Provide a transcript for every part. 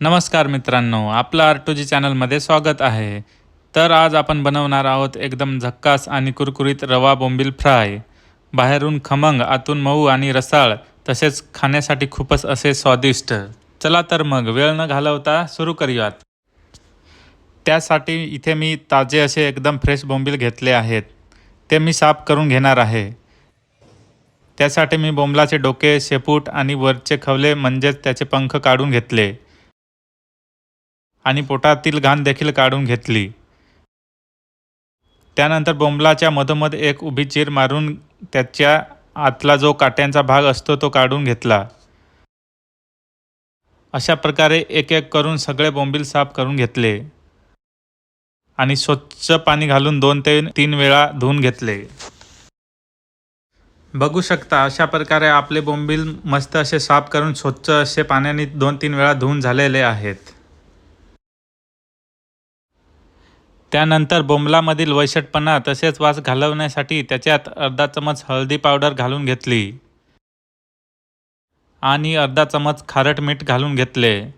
नमस्कार मित्रांनो आपलं आर टू जी चॅनलमध्ये स्वागत आहे. तर आज आपण बनवणार आहोत एकदम झक्कास आणि कुरकुरीत रवा बोंबील फ्राय. बाहेरून खमंग आतून मऊ आणि रसाळ तसेच खाण्यासाठी खूपच असे स्वादिष्ट. चला तर मग वेळ न घालवता सुरू करूयात. त्यासाठी इथे मी ताजे असे एकदम फ्रेश बोंबील घेतले आहेत. ते मी साफ करून घेणार आहे. त्यासाठी मी बोंबलाचे डोके शेपूट आणि वरचे खवले म्हणजेच त्याचे पंख काढून घेतले. आणि पोटातील घाण देखील काढून घेतली. त्यानंतर बोंबलाच्या मधोमध एक उभी चीर मारून त्याच्या आतला जो काट्यांचा भाग असतो तो काढून घेतला. अशा प्रकारे एक एक करून सगळे बोंबील साफ करून घेतले. आणि स्वच्छ पाणी घालून दोन ते तीन वेळा धुवून घेतले. बघू शकता अशा प्रकारे आपले बोंबील मस्त असे साफ करून स्वच्छ असे पाण्याने दोन तीन वेळा धुवून झालेले आहेत. त्यानंतर बोंबलामधील वैशटपणा तसेच वास घालवण्यासाठी त्याच्यात अर्धा चमच हळदी पावडर घालून घेतली. आणि अर्धा चमच खारट मीठ घालून घेतले.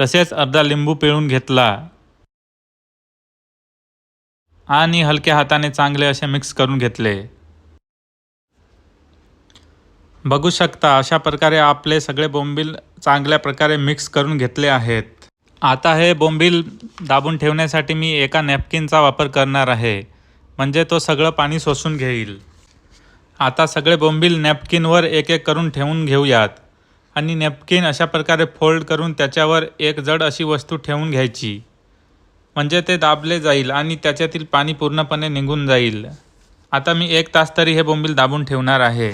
तसेच अर्धा लिंबू पिळून घेतला. आणि हलक्या हाताने चांगले असे मिक्स करून घेतले. बघू शकता अशा प्रकारे आपले सगळे बोंबील चांगल्या प्रकारे मिक्स करून घेतले आहेत. आता हे बोंबील दाबून ठेवण्यासाठी मी एका नॅपकिनचा वापर करणार आहे. म्हणजे तो सगळं पाणी शोषून घेईल. आता सगळे बोंबील नॅपकिनवर एक एक करून ठेवून घेऊयात. आणि नॅपकिन अशा प्रकारे फोल्ड करून त्याच्यावर एक जड अशी वस्तू ठेवून घ्यायची. म्हणजे ते दाबले जाईल आणि त्याच्यातील पाणी पूर्णपणे निघून जाईल. आता मी एक तास तरी हे बोंबील दाबून ठेवणार आहे.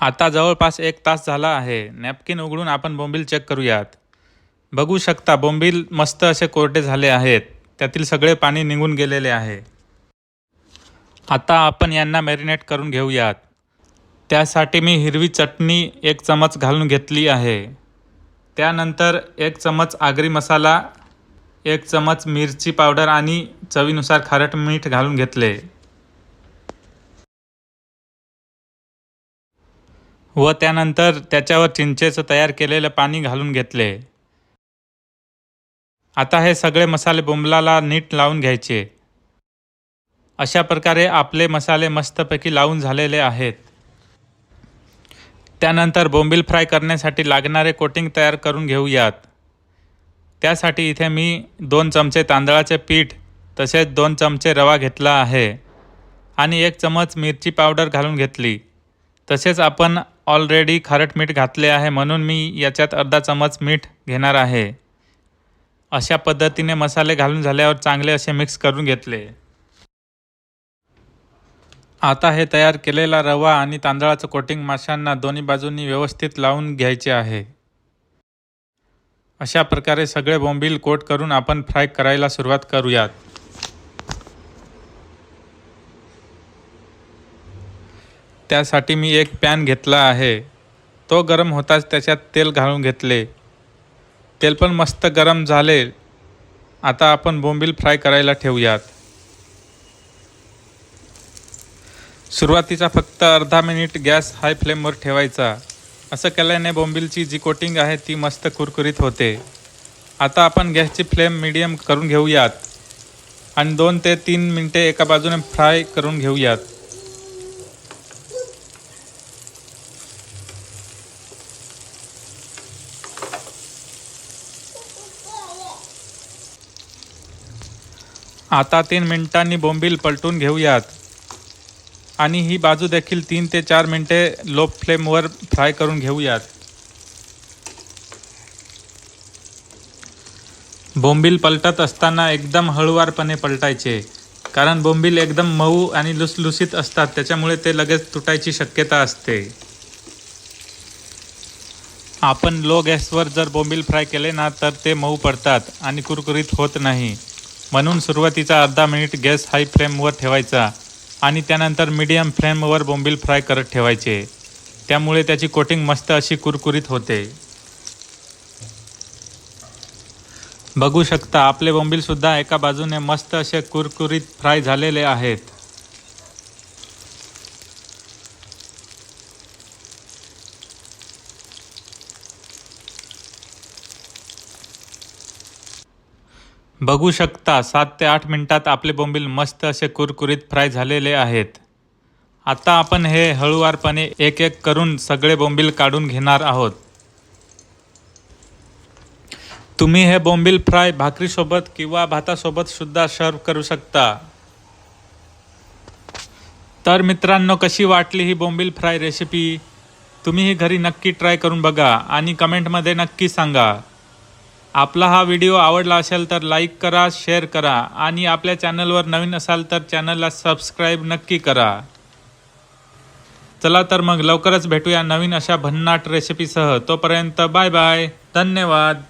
आता जवळपास एक तास झाला आहे. नॅपकिन उघडून आपण बोंबील चेक करूयात. बघू शकता बोंबील मस्त असे कोरडे झाले आहेत. त्यातील सगळे पाणी निघून गेलेले आहे. आता आपण यांना मॅरिनेट करून घेऊयात. त्यासाठी मी हिरवी चटणी एक चमच घालून घेतली आहे. त्यानंतर एक चमच आगरी मसाला एक चमच मिरची पावडर आणि चवीनुसार खारट मीठ घालून घेतले. व त्यानंतर त्याच्यावर चिंचेचं तयार केलेलं पाणी घालून घेतले. आता हे सगळे मसाले बोंबलाला नीट लावून घ्यायचे. अशा प्रकारे आपले मसाले मस्तपैकी लावून झालेले आहेत. त्यानंतर बोंबील फ्राय करण्यासाठी लागणारे कोटिंग तयार करून घेऊयात. त्यासाठी इथे मी दोन चमचे तांदळाचे पीठ तसेच दोन चमचे रवा घेतला आहे. आणि एक चमच मिरची पावडर घालून घेतली. तसेच आपण ऑलरेडी खारट मीठ घातले आहे म्हणून मी याच्यात अर्धा चमच मीठ घेणार आहे. अशा पद्धतीने मसाले घालून झाल्यावर चांगले असे मिक्स करून घेतले. आता हे तयार केलेला रवा आणि तांदळाचं कोटिंग माशांना दोन्ही बाजूंनी व्यवस्थित लावून घ्यायचे आहे. अशा प्रकारे सगळे बोंबील कोट करून आपण फ्राय करायला सुरुवात करूयात. त्यासाठी मी एक पॅन घेतला आहे. तो गरम होताच त्याच्यात तेल घालून घेतले. तेल पण मस्त गरम झाले. आता आपण बोंबील फ्राय करायला ठेवूयात. सुरुवातीचा फक्त अर्धा मिनिट गॅस हाय फ्लेमवर ठेवायचा. असं केल्याने बोंबीलची जी कोटिंग आहे ती मस्त कुरकुरीत होते. आता आपण गॅसची फ्लेम मिडियम करून घेऊयात. आणि दोन ते तीन मिनटे एका बाजूने फ्राय करून घेऊयात. आता तीन मिनिटांनी बोंबील पलटून घेऊयात. आणि ही बाजू देखील तीन ते चार मिनटे लो फ्लेमवर फ्राय करून घेऊयात. बोंबील पलटत असताना एकदम हळुवारपणे पलटायचे कारण बोंबील एकदम मऊ आणि लुसलुसीत असतात त्याच्यामुळे ते लगेच तुटायची शक्यता असते. आपण लो गॅसवर जर बोंबील फ्राय केले ना तर ते मऊ पडतात आणि कुरकुरीत होत नाही. म्हणून सुरुवातीचा अर्धा मिनिट गॅस हाय फ्लेमवर ठेवायचा आणि त्यानंतर मीडियम फ्लेमवर बोंबील फ्राय करत ठेवायचे. त्यामुळे त्याची कोटिंग मस्त अशी कुरकुरीत होते. बघू शकता आपले बोंबीलसुद्धा एका बाजूने मस्त असे कुरकुरीत फ्राय झालेले आहेत. बघू शकता सात ते आठ मिनिटात आपले बोंबील मस्त असे कुरकुरीत फ्राय झालेले आहेत. आता आपण हे हळूवारपणे एक एक करून सगळे बोंबील काढून घेणार आहोत. तुम्ही हे बोंबील फ्राय भाकरीसोबत किंवा भातासोबत सुद्धा सर्व करू शकता. तर मित्रांनो कशी वाटली ही बोंबील फ्राय रेसिपी? तुम्ही ही घरी नक्की ट्राय करून बघा आणि कमेंटमध्ये नक्की सांगा. आपला हा व्हिडिओ आवडला असेल तर लाईक करा शेअर करा आणि आपल्या चॅनलवर नवीन असाल तर चॅनलला सबस्क्राईब नक्की करा. चला तर मग लवकरच भेटूया नवीन अशा भन्नाट रेसिपीसह तोपर्यंत बाय बाय. धन्यवाद.